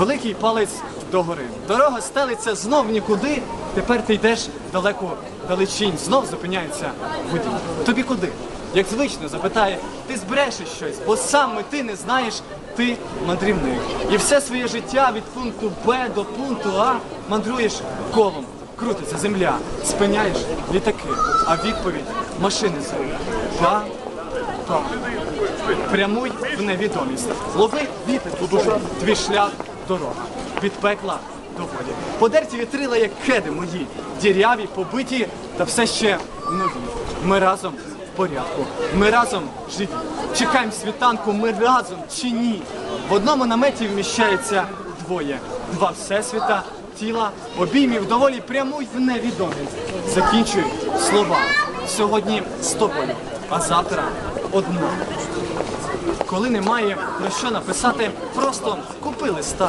великий палець догори. Дорога стелиться знов нікуди. Тепер ти йдеш далеко далечінь, знов зупиняється водій. Тобі куди? Як звично запитає, ти збрешеш щось, бо саме ти не знаєш, ти мандрівник. І все своє життя від пункту Б до пункту А мандруєш колом. Крутиться земля, спиняєш літаки, а відповідь машини звук. Па, па. Прямуй в невідомість. Лови вітер у душі. Твій шлях дорога. Від пекла до волі. Подерті вітрила, як кеди мої. Діряві, побиті та все ще нові. Ми разом в порядку. Ми разом живі. Чекаємо світанку, ми разом чи ні. В одному наметі вміщається двоє. Два всесвіта, тіла, обіймів доволі прямуй в невідомість. Закінчуй слова. Сьогодні з тобою, а завтра одна. Коли немає про що написати, просто купи листа.